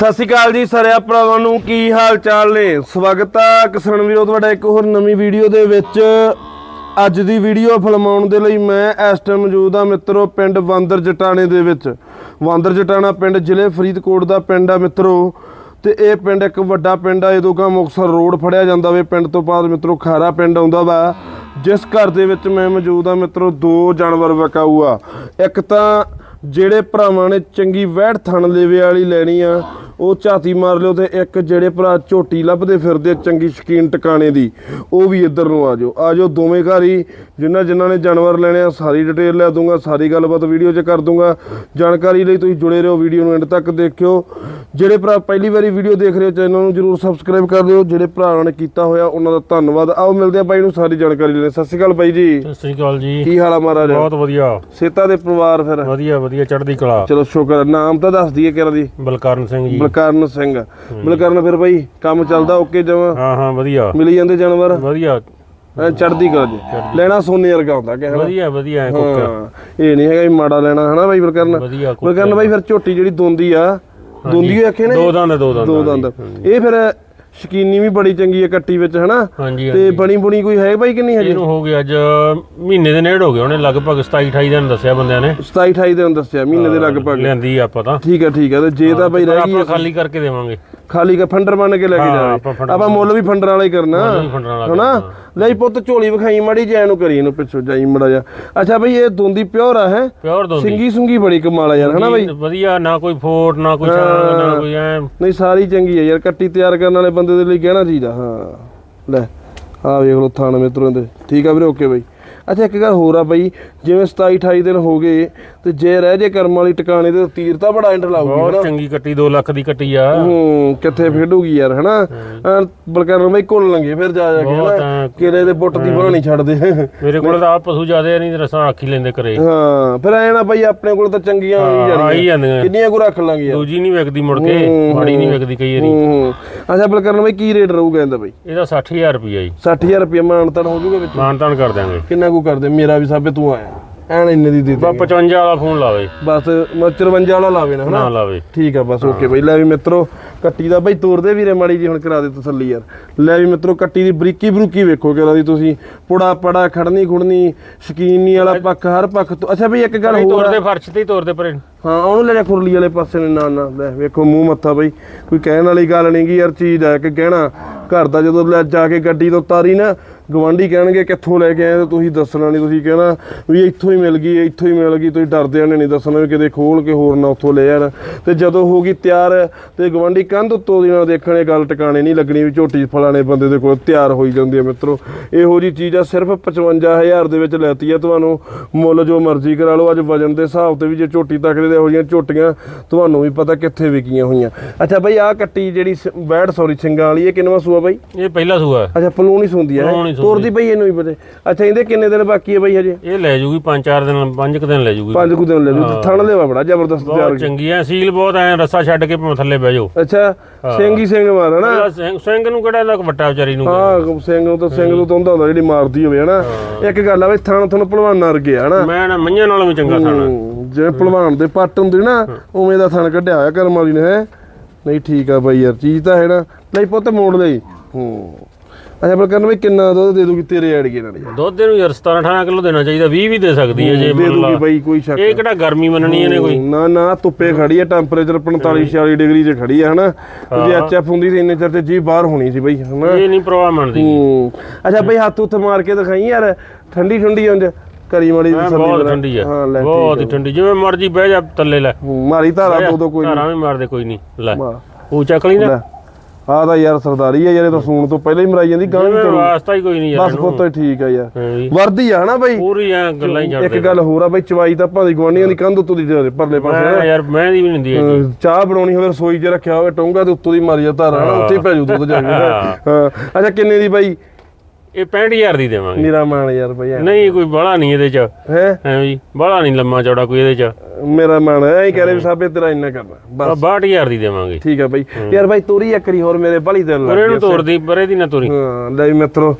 ਸਤਿ ਸ਼੍ਰੀ ਅਕਾਲ ਜੀ ਸਾਰਿਆਂ ਭਰਾਵਾਂ ਨੂੰ, ਕੀ ਹਾਲ ਚਾਲ ਨੇ? ਸਵਾਗਤ ਆ ਕਿਸਾਨ ਵੀਰੋ, ਤੁਹਾਡਾ ਇੱਕ ਹੋਰ ਨਵੀਂ ਵੀਡੀਓ ਦੇ ਵਿੱਚ। ਅੱਜ ਦੀ ਵੀਡੀਓ ਫਿਲਮਾਉਣ ਦੇ ਲਈ ਮੈਂ ਇਸ ਟਾਈਮ ਮੌਜੂਦ ਆ ਮਿੱਤਰੋ, ਪਿੰਡ ਵਾਂਦਰ ਜਟਾਣੇ ਦੇ ਵਿੱਚ। ਵਾਂਦਰ ਜਟਾਣਾ ਪਿੰਡ, ਜ਼ਿਲ੍ਹੇ ਫਰੀਦਕੋਟ ਦਾ ਪਿੰਡ ਆ ਮਿੱਤਰੋ। ਤੇ ਇਹ ਪਿੰਡ ਇੱਕ ਵੱਡਾ ਪਿੰਡ ਆ ਜਦੋਂ ਕਾ ਮੁਕਤਸਰ ਰੋਡ ਫੜਿਆ ਜਾਂਦਾ ਵੇ। ਪਿੰਡ ਤੋਂ ਬਾਅਦ ਮਿੱਤਰੋ, ਖਾਰਾ ਪਿੰਡ ਆਉਂਦਾ ਵਾ। ਜਿਸ ਘਰ ਦੇ ਵਿੱਚ ਮੈਂ ਮੌਜੂਦ ਆ ਮਿੱਤਰੋ, ਦੋ ਜਾਨਵਰ ਵਕਾਊ ਆ। ਇੱਕ ਤਾਂ ਜਿਹੜੇ ਭਰਾਵਾਂ ਨੇ ਚੰਗੀ ਵਹਿੜ ਥਣ ਲੇਵੇ ਵਾਲੀ ਲੈਣੀ ਆ ਉਹ ਝਾਤੀ ਮਾਰ ਲਿਓ ਤੇ ਇੱਕ ਜਿਹੜੇ ਭਰਾ ਝੋਟੀ ਲੱਭਦੇ ਫਿਰਦੇ ਚੰਗੀ ਸ਼ਕੀਨ ਟਿਕਾਣੇ ਦੀ ਉਹ ਵੀ ਇੱਧਰ ਨੂੰ ਆ ਜਾਓ। ਆ ਜਾਓ ਦੋਵੇਂ ਘਰ ਹੀ ਜਿਨ੍ਹਾਂ ਜਿਨ੍ਹਾਂ ਨੇ ਜਾਨਵਰ ਲੈਣੇ ਆ ਸਾਰੀ ਡਿਟੇਲ ਲੈ ਦੂੰਗਾ ਸਾਰੀ ਗੱਲਬਾਤ ਵੀਡੀਓ 'ਚ ਕਰ ਦੂੰਗਾ। ਜਾਣਕਾਰੀ ਲਈ ਤੁਸੀਂ ਜੁੜੇ ਰਹੋ ਵੀਡੀਓ ਨੂੰ ਐਂਡ ਤੱਕ ਦੇਖਿਓ। ਜਿਹੜੇ ਭਰਾ ਪਹਿਲੀ ਵਾਰੀ ਵੀਡੀਓ ਦੇਖ ਰਹੇ ਹੋ ਚੈਨਲ ਨੂੰ ਜਰੂਰ ਸਬਸਕ੍ਰਾਈਬ ਕਰ ਲਿਓ ਜਿਹੜੇ ਭਰਾਵਾਂ ਨੇ ਕੀਤਾ ਹੋਇਆ ਉਹਨਾਂ ਦਾ ਧੰਨਵਾਦ। ਆਓ ਮਿਲਦੇ ਆ ਬਾਈ ਨੂੰ ਸਾਰੀ ਜਾਣਕਾਰੀ ਲੈਣੇ। ਸਤਿ ਸ਼੍ਰੀ ਅਕਾਲ ਬਾਈ ਜੀ। ਸਤਿ ਸ੍ਰੀ ਅਕਾਲ ਜੀ। ਕੀ ਹਾਲ ਆ ਮਹਾਰਾਜ? ਬਹੁਤ ਵਧੀਆ। ਸੇਤਾ ਦੇ ਪਰਿਵਾਰ ਫਿਰ? ਵਧੀਆ ਵਧੀਆ ਚੜ੍ਹਦੀ ਕਲਾ। ਚਲੋ ਸ਼ੁਕਰ ਨਾਮ ਤਾਂ ਦੱਸ ਦਈਏ ਕਿਹੜਾ ਦੀ? ਬਲਕਰਨ ਸਿੰਘ ਜੀ। ਬਲਕਰਨ ਸਿੰਘ। ਬਲਕਰਨ ਫਿਰ ਬਾਈ ਕੰਮ ਚੱਲਦਾ ਓਕੇ ਜਮਾ। ਹਾਂ ਹਾਂ ਵਧੀਆ। ਮਿਲੀ ਜਾਂਦੇ ਜਾਨਵਰ। ਵਧੀਆ। ਐਂ ਚੜਦੀ ਕਰ ਜੀ ਲੈਣਾ ਸੋਨੇ ਵਰਗਾ ਹੁੰਦਾ ਕਿ ਹਨਾ ਵਧੀਆ ਵਧੀਆ ਐ ਕੁੱਕ ਹਾਂ ਇਹ ਨਹੀਂ ਹੈਗਾ ਵੀ ਮਾੜਾ ਲੈਣਾ ਹਨਾ ਬਾਈ ਬਲਕਰਨ? ਵਧੀਆ ਕੁੱਕ ਬਲਕਰਨ ਬਾਈ ਫਿਰ ਝੋਟੀ ਜਿਹੜੀ ਦੋਂਦੀ ਆ ਦੋਂਦੀ ਹੋਈ ਆਖੇ ਨੇ? ਦੋ ਦੰਦ ਦੋ ਦੰਦ ਦੋ ਦੰਦ। ਇਹ ਫਿਰ ਸ਼ਕੀਨੀ ਵੀ ਬੜੀ ਚੰਗੀ ਹੈ ਕੱਟੀ ਵਿੱਚ ਹਨਾ? ਹਾਂਜੀ ਤੇ ਬਣੀ ਬੁਣੀ ਕੋਈ ਹੈ ਬਾਈ ਕਿ ਨਹੀਂ ਹਜੇ? ਇਹਨੂੰ ਹੋ ਗਿਆ ਅੱਜ ਮਹੀਨੇ ਦੇ ਨੇੜ ਹੋ ਗਏ ਉਹਨੇ ਲਗਭਗ 27 28 ਦਿਨ ਦੱਸਿਆ ਬੰਦਿਆਂ ਨੇ। 27 28 ਦਿਨ ਦੱਸਿਆ ਮਹੀਨੇ ਦੇ ਲਗਭਗ। ਲੈਂਦੀ ਆਪਾਂ ਤਾਂ। ਠੀਕ ਹੈ ਠੀਕ ਹੈ ਤੇ ਜੇ ਤਾਂ ਬਾਈ ਰਹਿ ਗਈ ਆਪਾਂ ਖਾਲੀ ਕਰਕੇ ਦੇਵਾਂਗੇ। ਖਾਲੀ ਕਾ ਫੰਡਰ ਬਣ ਕੇ ਲੈ ਕੇ ਜਾਵੇ ਆਪਾਂ ਮੁੱਲ ਵੀ ਫੰਡਰ ਵਾਲਾ ਹੀ ਕਰਨਾ। ਹਨਾ? ਲੈ ਪੁੱਤ ਝੋਲੀ ਵਿਖਾਈ ਮੜੀ ਜੈ ਨੂੰ ਕਰੀ ਇਹਨੂੰ ਪਿੱਛੋਂ ਜਾਈ ਮੜਾ ਜਾ ਅੱਛਾ ਬਈ ਇਹ ਦੋਂਦੀ ਪਿਓਰ ਆ ਹੈ? ਪਿਓਰ ਦੋਂਦੀ। ਸਿੰਗੀ ਸੁੰਗੀ ਬੜੀ ਕਮਾਲ ਆ ਯਾਰ ਹਨਾ ਬਈ? ਵਧੀਆ ਨਾ ਕੋਈ ਫੋਟ ਨਾ ਕੋਈ ਛਾਂਗ ਨਾ ਕੋਈ ਐ। ਨਹੀਂ ਸਾਰੀ ਚੰਗੀ ਆ ਯਾਰ ਕੱਟੀ ਤਿਆਰ ਕਰਨ ਵਾਲੇ ਬੰਦੇ ਦੇ ਲਈ ਕਹਿਣਾ ਚਾਹੀਦਾ ਹਾਂ। ਲੈ ਆ ਵੇਖ ਲੋ ਥਾਣ ਮਿੱਤਰੋਂ ਦੇ। ਠੀਕ ਆ ਵੀਰੇ ਓਕੇ ਬਈ। ਅੱਛਾ ਇੱਕ ਗੱਲ ਹੋਰ ਆ ਬਈ ਜਿਵੇਂ 27 28 ਦਿਨ ਹੋ ਗਏ ਤੇ ਜੇ ਰਹਿ ਜੇ ਕਰਮ ਵਾਲੀ ਟਿਕਾਣੇ ਤੇ ਤੀਰ ਤਾਂ ਬੜਾ ਇੰਟ ਲਾਊਗੀ ਬਹੁਤ ਚੰਗੀ ਕੱਟੀ 2 ਲੱਖ ਦੀ ਕੱਟੀ ਆ। ਹੂੰ ਕਿੱਥੇ ਫੇਡੂਗੀ ਯਾਰ ਹਨਾ? ਬਲਕਰਨ ਬਈ ਕੋਲ ਲੰਗੇ ਫਿਰ ਜਾ ਜਾ ਕੇ ਹਨਾ ਕਿਰੇ ਦੇ ਪੁੱਟ ਦੀ ਬਾਣੀ ਛੱਡਦੇ ਮੇਰੇ ਕੋਲ ਤਾਂ ਆਪ ਪਸ਼ੂ ਜ਼ਿਆਦੇ ਨਹੀਂ ਰਸਾਂ ਰੱਖੀ ਲੈਂਦੇ ਘਰੇ। ਹਾਂ ਫਿਰ ਐ ਨਾ ਬਈ ਆਪਣੇ ਕੋਲ ਤਾਂ ਚੰਗੀਆਂ ਆਈ ਜਾਂਦੀਆਂ। ਕਿੰਨੀਆਂ ਕੋ ਰੱਖ ਲਾਂਗੇ ਯਾਰ। ਦੂਜੀ ਨਹੀਂ ਵਿਕਦੀ ਮੁੜ ਕੇ ਮਾੜੀ ਨਹੀਂ ਵਿਕਦੀ ਕਈ ਵਾਰੀ। ਅੱਛਾ ਬਲਕਰਨ ਬਈ ਕੀ ਰੇਟ ਰਹੂਗਾ ਇਹਦਾ ਬਈ? ਇਹਦਾ 60000 ਰੁਪਈਆ ਜੀ। 60000 ਰੁਪਏ ਮਾਨਤਨ ਹੋ ਜੂਗਾ ਵਿੱਚ? ਮਾਨ ਤਾਨ ਕਰ ਦਿਆਂਗੇ। ਕਿੰਨਾ ਕੁ ਕਰਦੇ ਮੇਰਾ ਵੀ ਸਾਬੇ ਤੂੰ ਆਇਆ। ਐਨ ਇੰਨੇ ਦੀ ਦੇ ਦੇ ਬਾ 55 ਵਾਲਾ ਫੋਨ ਲਾਵੇ। ਬਸ ਮੈਂ 54 ਵਾਲਾ ਲਾਵੇ ਨਾ ਹਨਾ? ਨਾ ਲਾਵੇ। ਠੀਕ ਆ ਬਸ ਓਕੇ ਬਈ। ਲੈ ਵੀ ਮਿੱਤਰੋ ਕੱਟੀ ਦਾ ਬਈ ਤੋਰਦੇ ਵੀਰੇ ਮਾੜੀ ਜੀ ਹੁਣ ਕਰਾ ਦੇ ਤਸੱਲੀ ਯਾਰ। ਲੈ ਵੀ ਮਿੱਤਰੋ ਕੱਟੀ ਦੀ ਬਰੀਕੀ ਬਰੂਕੀ ਵੇਖੋ ਕਿਹੜਾ ਦੀ ਤੁਸੀਂ। ਪੁੜਾ ਪੜਾ ਖੜਨੀ ਖੁੜਨੀ ਸ਼ਕੀਨੀ ਵਾਲਾ ਪੱਖ ਹਰ ਪੱਖ ਤੋਂ ਅੱਛਾ ਬਈ ਇੱਕ ਗੱਲ ਹੋਰ ਆ। ਤੋੜਦੇ ਫਰਸ਼ ਤੇ ਹੀ ਤੋੜਦੇ ਪਰੇ। ਹਾਂ ਉਹਨੂੰ ਲੈ ਜਾ ਖੁਰਲੀ ਵਾਲੇ ਪਾਸੇ ਨੇ ਨਾ ਨਾ ਲੈ ਵੇਖੋ ਮੂੰਹ ਮੱਥਾ ਬਈ। ਕੋਈ ਕਹਿਣ ਵਾਲੀ ਗੱਲ ਨਹੀਂ ਗੀ ਯਾਰ ਚੀਜ਼ ਹੈ ਕਿ ਕਹਿਣਾ ਘਰ ਦਾ ਜਦੋਂ ਲੈ ਜਾ ਕੇ ਗੱਡੀ ਤੋਂ ਤਾਰੀ ਨਾ ਗਵਾਂਢੀ ਕਹਿਣਗੇ ਕਿੱਥੋਂ ਲੈ ਕੇ ਆਏ ਤੇ ਤੁਸੀਂ ਦੱਸਣਾ ਨਹੀਂ ਤੁਸੀਂ ਕਹਿਣਾ ਵੀ ਇੱਥੋਂ ਹੀ ਮਿਲ ਗਈ ਇੱਥੋਂ ਹੀ ਮਿਲ ਗਈ ਤੁਸੀਂ ਡਰਦੇ ਨੇ ਨਹੀਂ ਦੱਸਣਾ ਵੀ ਕਿਤੇ ਖੋਲ ਕੇ ਹੋਰ ਨਾ ਉੱਥੋਂ ਲੈ ਜਾਣ ਤੇ ਜਦੋਂ ਹੋ ਗਈ ਤਿਆਰ ਤੇ ਗਵਾਂਢੀ ਕੰਧ ਉੱਤੋਂ ਦੀ ਨਾਲ ਦੇਖਣੇ ਗੱਲ ਟਿਕਾਣੇ ਨਹੀਂ ਲੱਗਣੀ ਵੀ ਝੋਟੀ ਫਲਾਣੇ ਬੰਦੇ ਦੇ ਕੋਲ ਤਿਆਰ ਹੋਈ ਜਾਂਦੀ ਹੈ ਮਿੱਤਰੋ। ਇਹੋ ਜੀ ਚੀਜ਼ ਆ ਸਿਰਫ 55000 ਦੇ ਵਿੱਚ ਲੈਤੀ ਆ ਤੁਹਾਨੂੰ। ਮੁੱਲ ਜੋ ਮਰਜ਼ੀ ਕਰਾ ਲਓ ਅੱਜ ਵਜਨ ਦੇ ਹਿਸਾਬ ਤੇ ਵੀ ਜੇ ਝੋਟੀ ਤੱਕਦੇ ਦੇ ਇਹੋ ਝੋਟੀਆਂ ਤੁਹਾਨੂੰ ਵੀ ਪਤਾ ਕਿੱਥੇ ਵਿਕੀਆਂ ਹੋਈਆਂ। ਅੱਛਾ ਬਈ ਆਹ ਕੱਟੀ ਜਿਹੜੀ ਵੈੜ ਸੌਰੀ ਸਿੰਘਾਂ ਵਾਲੀ ਇਹ ਕਿੰਨਵਾ ਸੂਆ ਬਈ? ਇਹ ਪਹਿਲਾ ਸੂਆ। ਅੱਛਾ ਪਲੂਣ ਸੁੰਦੀ ਪਲੂਣ ਹੀ ਸੂੰਦੀ। ਤੋਰਦੀ ਪਈ ਇਹਨੂੰ ਵੀ ਪਤਾ। ਅੱਛਾ ਇਹਦੇ ਕਿੰਨੇ ਦਿਨ ਬਾਕੀ ਹੈ ਬਈ ਹਜੇ? ਇਹ ਲੈ ਜੂਗੀ 5-4 ਦਿਨ 5 ਦਿਨ ਲੈ ਜੂਗੀ। ਪੰਜ ਕੁ ਦਿਨ ਲੈ ਲੂ ਥਣ ਲੈਵਾ ਬੜਾ ਜ਼ਬਰਦਸਤ ਤਿਆਰ ਬਹੁਤ ਚੰਗੀ ਐ ਸੀਲ ਬਹੁਤ ਐ ਰੱਸਾ ਛੱਡ ਕੇ ਭਾਵੇਂ ਥੱਲੇ ਬਹਿ ਜਾਓ। ਅੱਛਾ ਸਿੰਘ ਹੀ ਸਿੰਘ ਮਾਰ ਹਨਾ? ਇਹਦਾ ਸਿੰਘ ਸਿੰਘ ਨੂੰ ਕਿਹੜਾ ਲੱਕ ਵੱਟਾ ਵਿਚਾਰੀ ਨੂੰ ਹਾਂ ਸਿੰਘ ਨੂੰ ਤਾਂ ਸਿੰਘ ਨੂੰ ਤਾਂ ਹੁੰਦਾ ਹੁੰਦਾ ਜਿਹੜੀ ਮਾਰਦੀ ਹੋਵੇ ਹਨਾ? ਇੱਕ ਗੱਲ ਆ ਬਈ ਥਣ ਥਣ ਭਲਵਾਨਾਂ ਵਰਗੇ ਆ ਹਨਾ? ਮੈਂ ਨਾ ਮਈਆਂ ਨਾਲੋਂ ਵੀ ਚੰਗਾ ਖਾਣਾ ਹੂੰ, ਜਿਵੇਂ ਭਲਵਾਨ ਦੇ ਪੱਟ ਹੁੰਦੇ ਨਾ ਉਵੇਂ ਦਾ ਥਣ ਕੱਢਿਆ ਹੋਇਆ ਕਰਮ ਵਾਲੀ ਨੇ ਹੈ? ਨਹੀਂ ਠੀਕ ਆ ਬਾਈ ਯਾਰ ਚੀਜ਼ ਤਾਂ ਹੈ ਨਾ। ਨਹੀਂ ਪੁੱਤ ਮੋੜ ਲਈ। ਹੂੰ। ਅੱਛਾ ਪਰ ਕਰਨ ਬਈ ਕਿੰਨਾ ਦੁੱਧ ਦੇ ਦੂਗੀ ਤੇਰੇ ਐਡ ਕੇ ਨਾਲ ਦੁੱਧ ਇਹਨੂੰ ਯਾਰ 17 18 ਕਿਲੋ ਦੇਣਾ ਚਾਹੀਦਾ 20 ਵੀ ਦੇ ਸਕਦੀ ਹੈ ਜੇ ਦੇ ਮੰਨ ਲਾ। ਦੂਗੀ ਬਾਈ ਕੋਈ ਸ਼ੱਕ ਇਹ ਕਿਹੜਾ ਗਰਮੀ ਮੰਨਣੀ ਇਹਨੇ ਕੋਈ? ਨਾ ਨਾ ਧੁੱਪੇ ਖੜੀ ਹੈ ਟੈਂਪਰੇਚਰ 45 46 ਡਿਗਰੀ 'ਚ ਖੜੀ ਹੈ ਹਨਾ? ਜੇ ਐਚਐਫ ਹੁੰਦੀ ਤੇ ਇੰਨੇ ਚਿਰ ਤੇ ਜੀ ਬਾਹਰ ਹੋਣੀ ਸੀ ਬਈ ਹਨਾ? ਇਹ ਨਹੀਂ ਪ੍ਰਵਾਹ ਮੰਨਦੀ। ਹੂੰ। ਅੱਛਾ ਬਈ ਹੱਥ ਉੱਥੇ ਮਾਰ ਕੇ ਦਿਖਾਈ ਯਾਰ ਠੰਡੀ ਠੰਡੀ ਉਂਝ ਕਰੀ ਮਾੜੀ ਤਸੱਲੀ ਬਹੁਤ। ਠੰਡੀ ਆ ਹਾਂ ਲੈ ਬਹੁਤ ਹੀ ਠੰਡੀ ਜਿਵੇਂ ਮਰਜ਼ੀ ਬਹਿ ਜਾ ਥੱਲੇ ਲੈ। ਹੂੰ, ਮਾਰੀ ਧਾਰਾ ਦੋ ਦੋ ਕੋਈ ਧਾਰਾਂ ਵੀ ਮਾਰਦੇ ਕੋਈ ਨਹੀਂ ਲੈ। ਉਹ ਚੱਕ ਲਈ ਨਾ। ਆਹ ਤਾਂ ਯਾਰ ਸਰਦਾਰੀ ਆ ਯਾਰ ਇਹ ਤਾਂ ਸੂਣ ਤੋਂ ਪਹਿਲਾਂ ਹੀ ਮਰਾਈ ਜਾਂਦੀ ਗਾਂ ਵੀ ਜਿਵੇਂ ਕਰੂ ਵਾਸਤਾ ਹੀ ਕੋਈ ਨਹੀਂ ਯਾਰ ਬਸ ਪੁੱਤ ਠੀਕ ਆ ਯਾਰ। ਹਾਂ ਜੀ। ਵਰਦੀ ਆ ਹਨਾ ਬਈ? ਪੂਰੀ ਐ ਗੱਲਾਂ ਹੀ ਇੱਕ ਛੱਡਦੇ ਗੱਲ ਹੋਰ ਆ ਬਈ ਚਵਾਈ ਤਾਂ ਭਾਵੇਂ ਗਵਾਂਡੀਆਂ ਦੀ ਕੰਧ ਉੱਤੋਂ ਦੀ ਪਰਲੇ ਪਾਸੇ। ਮੈਂ ਯਾਰ ਮੈਂ ਦੀ ਵੀ ਨਹੀਂ ਹੁੰਦੀ ਹੈਗੀ। ਅਹ ਚਾਹ ਬਣਾਉਣੀ ਹੋਵੇ ਰਸੋਈ 'ਚ ਰੱਖਿਆ ਹੋਵੇ ਟੋਂਗਾ ਤੇ ਉੱਤੋਂ ਦੀ ਮਾਰੀ ਜਾ ਧਾਰਾ ਉੱਥੇ ਹੀ ਪੈ ਜੂ ਦੁੱਧ ਜਾ ਕੇ। ਹਾਂ। ਅੱਛਾ ਕਿੰਨੇ ਦੀ ਬਾਈ? ਇਹ 65000 ਦੀ ਦੇਵਾਂਗੇ। ਮੇਰਾ ਮਾਨ ਯਾਰ ਬਈ ਨਹੀਂ ਕੋਈ ਬੜਾ ਨਹੀਂ ਇਹਦੇ ਚ। ਹੈ? ਐਵੇਂ ਜੀ ਬੜਾ ਨਹੀਂ ਲੰਮਾ ਚੌੜਾ ਕੋਈ ਇਹਦੇ ਚ। ਮੇਰਾ ਮਾਨ ਐ ਹੀ ਕਹ ਰਹੇ ਵੀ ਸਾਬੇ ਤੇਰਾ ਇੰਨਾ ਕਰਨਾ ਬਸ। 62000 ਦੀ ਦੇਵਾਂਗੇ। ਠੀਕ ਆ ਬਾਈ। ਯਾਰ ਬਾਈ ਤੋਰੀ ਇੱਕ ਹੋਰ ਮੇਰੇ ਬਲੀ ਦਿਲ ਲੱਗ ਪਰੇ ਗਿਆ ਨੂੰ ਤੋੜਦੀ ਪਰੇ ਦੀ ਨਾ ਤੋਰੀ। ਹਾਂ ਲੈ ਮਿੱਤਰੋ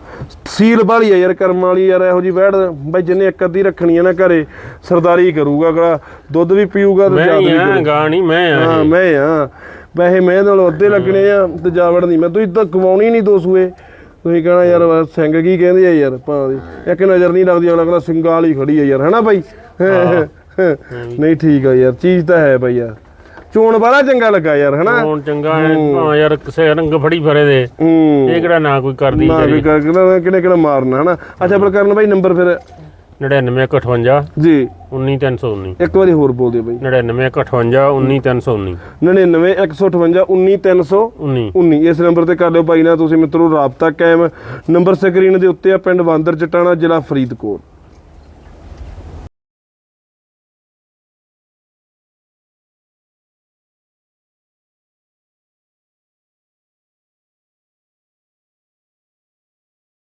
ਸੀਲ ਬਾਲੀ ਆ ਯਾਰ ਕਰਮ ਵਾਲੀ ਯਾਰ ਇਹੋ ਜੀ ਵੈੜ ਬਾਈ ਜਿੰਨੇ ਇੱਕ ਅੱਧੀ ਰੱਖਣੀ ਆ ਨਾ ਘਰੇ ਸਰਦਾਰੀ ਕਰੂਗਾ ਅਗਲਾ ਦੁੱਧ ਵੀ ਪੀਊਗਾ ਤੇ ਹੀ ਵੀ ਕਰੂਗਾ। ਗਾ ਨਹੀਂ ਮੈਂ ਆ ਹਾਂ ਮੈਂ ਆ। ਵੈਸੇ ਮੈਂ ਨਾਲੋਂ ਅੱਧੇ ਲੱਗਣੇ ਆ ਤੇ ਜਾਵੜ ਨਹੀਂ ਮੈਂ ਤਾਂ ਕਮਾਉਣੀ ਨਹੀਂ ਦੋ ਸੂਏ। ਤੁਸੀਂ ਕਹਣਾ ਯਾਰ ਸਿੰਘ ਕੀ ਕਹਿੰਦੇ ਆ ਯਾਰ ਭਾਂ ਦੀ। ਇੱਕ ਨਜ਼ਰ ਨਹੀਂ ਲੱਗਦੀ ਅਗਲਾ ਕਹਿੰਦਾ ਸਿੰਘਾਂ ਵਾਲੀ ਖੜੀ ਆ ਯਾਰ ਹਨਾ ਬਾਈ? ਨਹੀਂ ਠੀਕ ਆ ਯਾਰ ਚੀਜ਼ ਤਾਂ ਹੈ ਬਾਈ ਯਾਰ। ਚੋਣ ਵਾਲਾ ਚੰਗਾ ਲੱਗਾ ਯਾਰ ਹਨਾ? ਹੁਣ ਚੰਗਾ ਹੈ ਹਾਂ। ਯਾਰ ਕਿਸੇ ਰੰਗ ਫੜੀ ਫਰੇ ਦੇ। ਹੂੰ। ਇਹ ਕਿਹੜਾ ਨਾ ਕੋਈ ਕਰਦੀ ਨਾ ਵੀ ਕਰ ਕਿਹੜਾ ਕਿਹਨੇ ਕਿਹੜਾ ਮਾਰਨਾ ਹਨਾ? ਅੱਛਾ ਪਰ ਕਰਨ ਬਾਈ ਨੰਬਰ ਫਿਰ 9958 ਜੀ। 19319 ਇੱਕ ਵਾਰੀ ਹੋਰ ਬੋਲ ਦਿਓ ਬਾਈ। 9958 19319 99 158 19300 19 19 ਇਸ ਨੰਬਰ ਤੇ ਕਰ ਲਿਓ ਭਾਈ ਨਾਲ ਤੁਸੀਂ ਮਿੱਤਰੋ ਰਾਬਤਾ ਕਾਇਮ। ਨੰਬਰ ਸਕਰੀਨ ਦੇ ਉੱਤੇ ਆ ਪਿੰਡ ਬਾਂਦਰ ਚਟਾਣਾ ਜ਼ਿਲ੍ਹਾ ਫਰੀਦਕੋਟ।